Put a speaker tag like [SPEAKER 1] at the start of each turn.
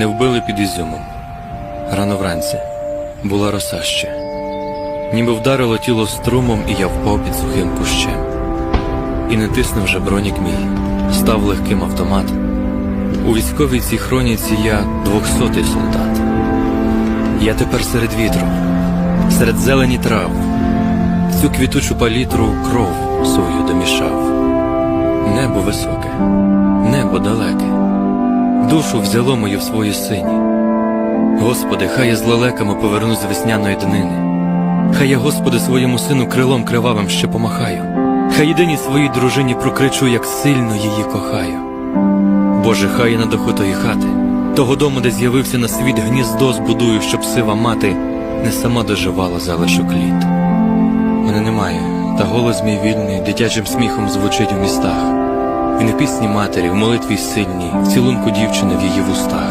[SPEAKER 1] Мене вбили під Ізюмом. Рано вранці була роса ще. Ніби вдарило тіло струмом, і я впав під сухим кущем. І не тиснув вже бронік мій, став легким автомат. У військовій цій хроніці я двохсотий солдат. Я тепер серед вітру, серед зелені трав, цю квітучу палітру кров свою домішав. Небо високе, небо далеке, душу взяло мою в свої сині. Господи, хай я з лелеками повернусь з весняної днини. Хай я, Господи, своєму сину крилом кривавим ще помахаю. Хай єдиній своїй дружині прокричу, як сильно її кохаю. Боже, хай я на даху тої хати, того дому, де з'явився на світ гніздо збудую, щоб сива мати не сама доживала залишок літ. Мене немає, та голос мій вільний дитячим сміхом звучить у містах. Він на пісні матері, в молитві сильній, в цілунку дівчини в її вустах.